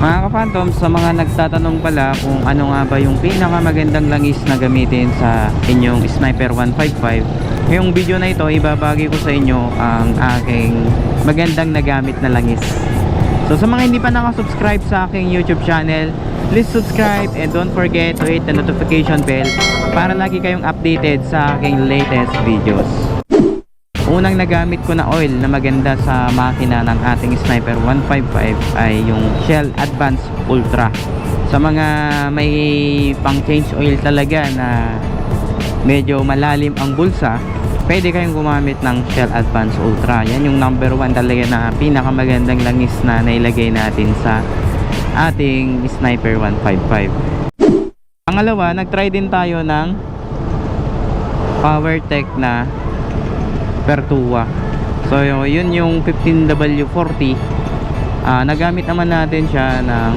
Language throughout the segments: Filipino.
Mga ka-phantom, sa mga nagtatanong pala kung ano nga ba yung pinakamagandang langis na gamitin sa inyong Sniper 155 ngayong video na ito, ibabagi ko sa inyo ang aking magandang nagamit na langis. So sa mga hindi pa nakasubscribe sa aking YouTube channel please subscribe and don't forget to hit the notification bell para lagi kayong updated sa aking latest videos Unang nagamit ko na oil na maganda sa makina ng ating Sniper 155 ay yung Shell Advance Ultra. Sa mga may pang change oil talaga na medyo malalim ang bulsa, pwede kayong gumamit ng Shell Advance Ultra. Yan yung number one talaga na pinakamagandang langis na nailagay natin sa ating Sniper 155. Pangalawa, nagtry din tayo ng PowerTech na Pertua. So yun yung 15W40. Ah, nagamit naman natin siya ng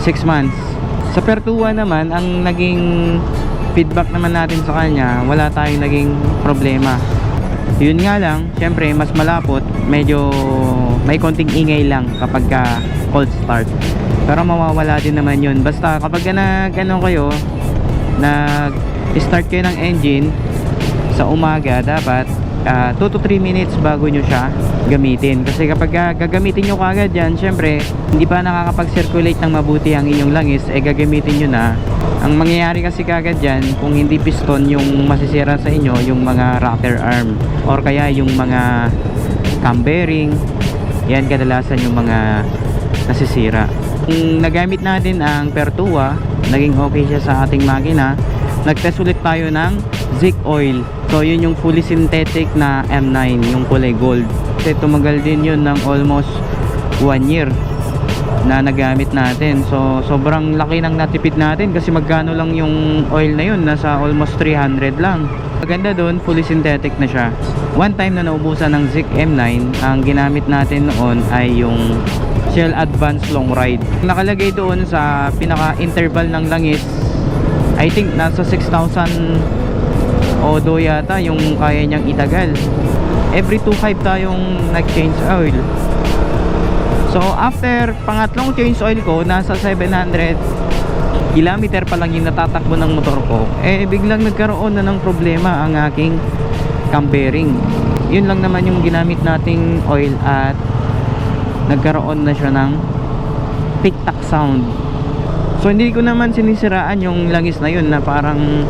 6 months. Sa Pertua naman, ang naging feedback naman natin sa kanya, wala tayong naging problema. Yun nga lang, syempre mas malapot, medyo may konting ingay lang kapag ka cold start. Pero mawawala din naman yun. Basta kapag ka nag ano kayo, nag start kayo ng engine sa umaga dapat 2 to 3 minutes bago nyo siya gamitin. Kasi kapag ah, gagamitin nyo kagad yan syempre hindi pa nakakapag-circulate ng mabuti ang inyong langis eh gagamitin nyo na. Ang mangyayari kasi kagad dyan kung hindi piston yung masisira sa inyo yung mga rocker arm or kaya yung mga cam bearing yan kadalasan yung mga nasisira. Kung nagamit natin ang Pertua naging okay siya sa ating makina nagtest ulit tayo ng Zik oil. So yun yung fully synthetic na M9 yung kulay gold. Kasi tumagal din yun ng almost 1 year na nagamit natin. So sobrang laki ng natipid natin kasi magkano lang yung oil na yun? Nasa almost 300 lang. Maganda doon fully synthetic na siya. One time na naubusan ng Zik M9 ang ginamit natin noon ay yung Shell Advance Long Ride. Nakalagay doon sa pinaka interval ng langis I think nasa 6,000 odo yata yung kaya niyang itagal. Every 2.5 tayong nag-change oil. So after pangatlong change oil ko nasa 700 kilometer pa lang yung natatakbo ng motor ko eh biglang nagkaroon na ng problema ang aking cam bearing. Yun lang naman yung ginamit nating oil at nagkaroon na siya ng tik-tak sound. So hindi ko naman sinisiraan yung langis na yun na parang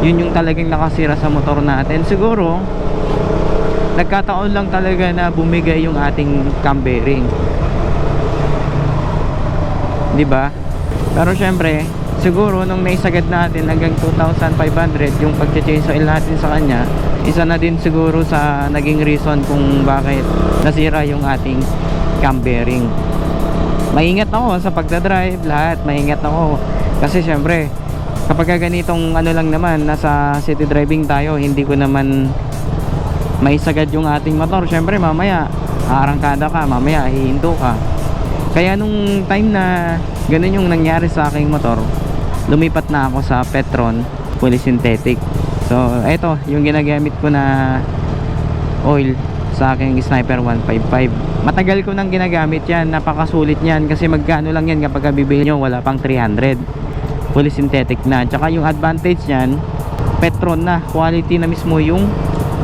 yun yung talagang nakasira sa motor natin. Siguro nagkataon lang talaga na bumigay yung ating cam bearing. Di ba? Pero syempre siguro nung naisagad natin hanggang 2,500 yung pag-change oil natin sa kanya isa na din siguro sa naging reason kung bakit nasira yung ating cam bearing. Maingat ako sa pagdadrive lahat maingat ako. Kasi syempre kapag ganitong ano lang naman nasa city driving tayo hindi ko naman maisagad yung ating motor. Syempre mamaya aarangkada ka mamaya hihinto ka. Kaya nung time na ganun yung nangyari sa aking motor lumipat na ako sa Petron fully synthetic. So eto yung ginagamit ko na oil sa aking Sniper 155 matagal ko nang ginagamit yan napakasulit yan kasi magkano lang yan kapag bibili nyo wala pang 300 fully synthetic na. Tsaka yung advantage niyan Petron na. Quality na mismo yung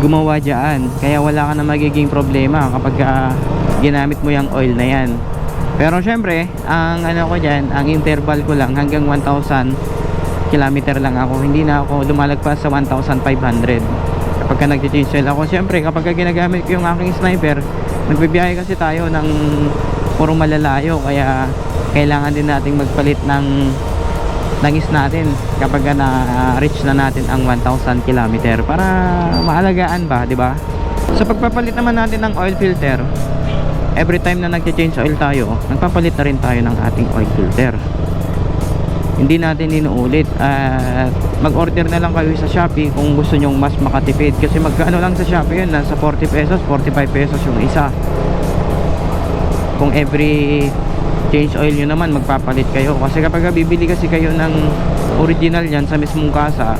gumawa dyan. Kaya wala ka na magiging problema kapag uh, ginamit mo yung oil na yan. Pero syempre ang ano ko dyan ang interval ko lang hanggang 1,000 kilometer lang ako. Hindi na ako lumalagpas sa 1,500 kapag ka nag-change oil ako syempre kapag ginagamit ko yung aking sniper nagbibiyahe kasi tayo ng puro malalayo. Kaya kailangan din nating magpalit ng langis natin kapag na uh, reach na natin ang 1000 km para maalagaan ba, 'di ba? Sa pagpapalit naman natin ng oil filter, every time na nagche-change oil tayo, nagpapalit na rin tayo ng ating oil filter. Hindi natin inuulit at mag-order na lang kayo sa Shopee kung gusto nyong mas makatipid kasi magkano lang sa Shopee yun, nasa 40 pesos, 45 pesos yung isa. Kung every change oil nyo naman magpapalit kayo kasi kapag bibili kasi kayo ng original yan sa mismong kasa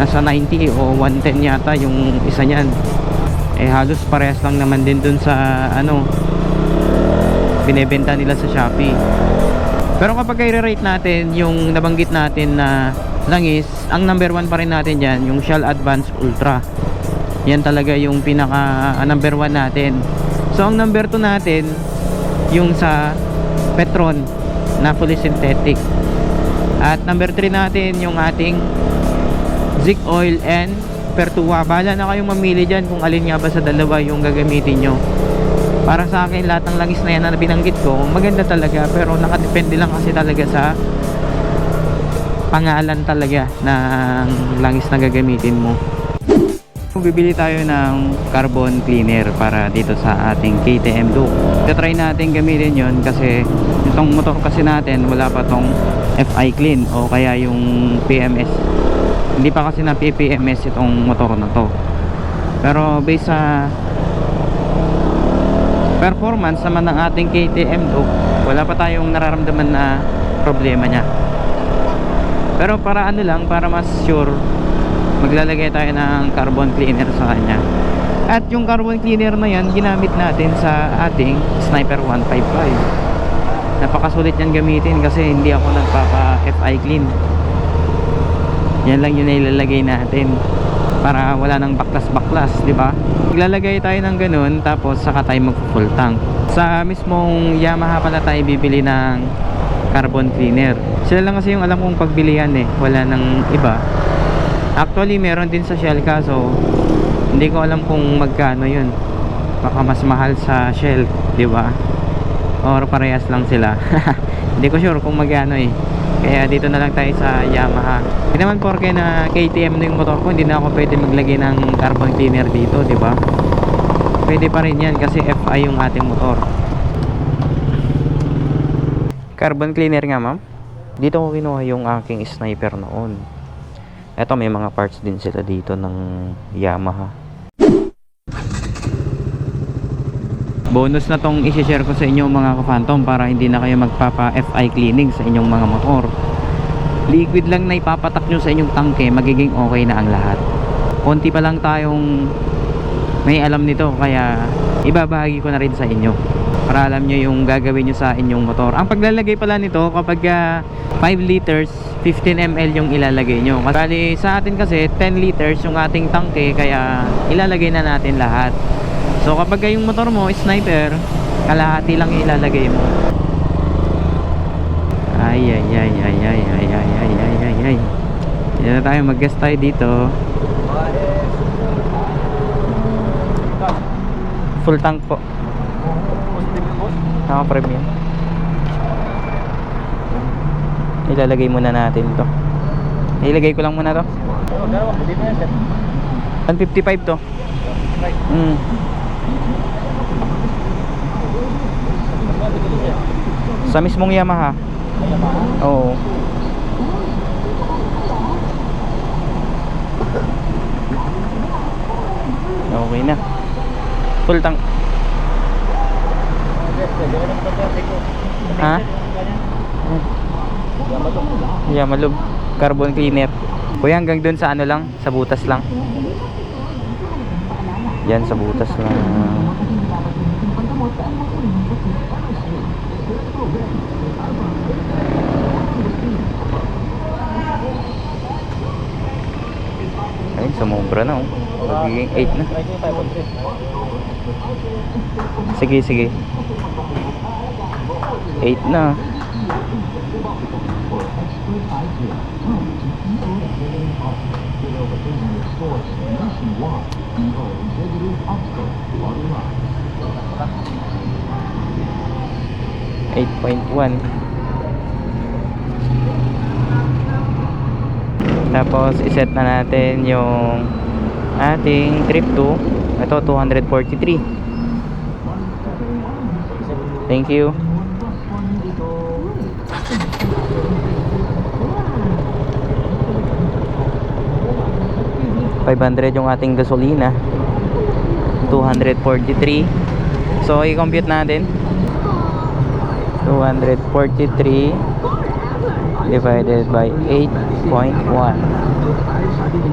nasa 90 o 110 yata yung isa niyan eh halos parehas lang naman din dun sa ano binebenta nila sa Shopee. Pero kapag i-rate natin yung nabanggit natin na langis, ang number 1 pa rin natin dyan, yung Shell Advance Ultra. Yan talaga yung pinaka ah, number 1 natin. So ang number 2 natin, yung sa Petron na fully synthetic. At number 3 natin yung ating Zik Oil and Pertua. Bahala na kayong mamili dyan kung alin nga ba sa dalawa yung gagamitin nyo. Para sa akin, lahat ng langis na yan na binanggit ko, maganda talaga. Pero nakadepende lang kasi talaga sa pangalan talaga ng langis na gagamitin mo. Bibili tayo ng carbon cleaner para dito sa ating KTM Duke. Try natin gamitin yon kasi itong motor kasi natin wala pa tong FI clean o kaya yung PMS. Hindi pa kasi na PPMS itong motor na to. Pero based sa performance naman ng ating KTM Duke, wala pa tayong nararamdaman na problema niya. Pero para ano lang, para mas sure, maglalagay tayo ng carbon cleaner sa kanya. At yung carbon cleaner na yan, ginamit natin sa ating Sniper 155. Napakasulit yan gamitin kasi hindi ako nagpapa FI clean. Yan lang yung ilalagay natin para wala nang baklas-baklas, di ba? Maglalagay tayo ng ganun tapos saka tayo mag-full tank. Sa mismong Yamaha pala tayo bibili ng carbon cleaner. Sila lang kasi yung alam kong pagbilihan eh. Wala nang iba. Actually, meron din sa Shell kaso hindi ko alam kung magkano yun. Baka mas mahal sa Shell, di ba? Or parehas lang sila. hindi ko sure kung magkano eh. Kaya dito na lang tayo sa Yamaha. Hindi naman porke na KTM na yung motor ko, hindi na ako pwede maglagay ng carbon cleaner dito, di ba? Pwede pa rin yan kasi FI yung ating motor. Carbon cleaner nga, ma'am. Dito ko kinuha yung aking sniper noon. Eto may mga parts din sila dito ng Yamaha. Bonus na tong i-share ko sa inyo mga ka-phantom para hindi na kayo magpapa FI cleaning sa inyong mga motor. Liquid lang na ipapatak nyo sa inyong tangke, magiging okay na ang lahat. Konti pa lang tayong may alam nito kaya ibabahagi ko na rin sa inyo para alam nyo yung gagawin nyo sa inyong motor. Ang paglalagay pala nito kapag ah, 5 liters 15 ml yung ilalagay nyo. Kasi sa atin kasi 10 liters yung ating tangke kaya ilalagay na natin lahat. So kapag yung motor mo sniper, kalahati lang ilalagay mo. Ay ay ay ay ay ay ay ay ay ay ay. Yan na tayo mag-gas tayo dito. Full tank po. Naka premium. Ilalagay muna natin to. Ilagay ko lang muna to. 155 to. Mm. Sa mismong Yamaha. Oo. Okay na. Full tank. Ha? Yamalub. Carbon cleaner. Kuya hanggang dun sa ano lang, sa butas lang. Yan sa butas lang. Ay, sumobra na oh. Magiging 8 na. Sige, sige. 8 na. Eight point one. Tapos iset na natin yung ating trip to ito 243. Thank you. $500 yung ating gasolina. 243 so i-compute natin. 243 divided by 8.1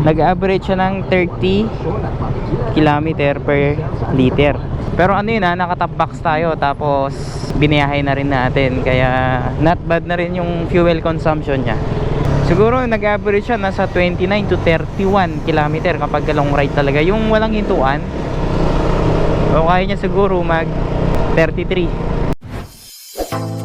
nag-average siya ng 30 kilometer per liter. Pero ano yun ha, naka top box tayo tapos biniyahe na rin natin. Kaya not bad na rin yung fuel consumption niya. Siguro nag-average siya nasa 29 to 31 kilometer kapag long ride talaga. Yung walang hintuan, o kaya niya siguro mag 33.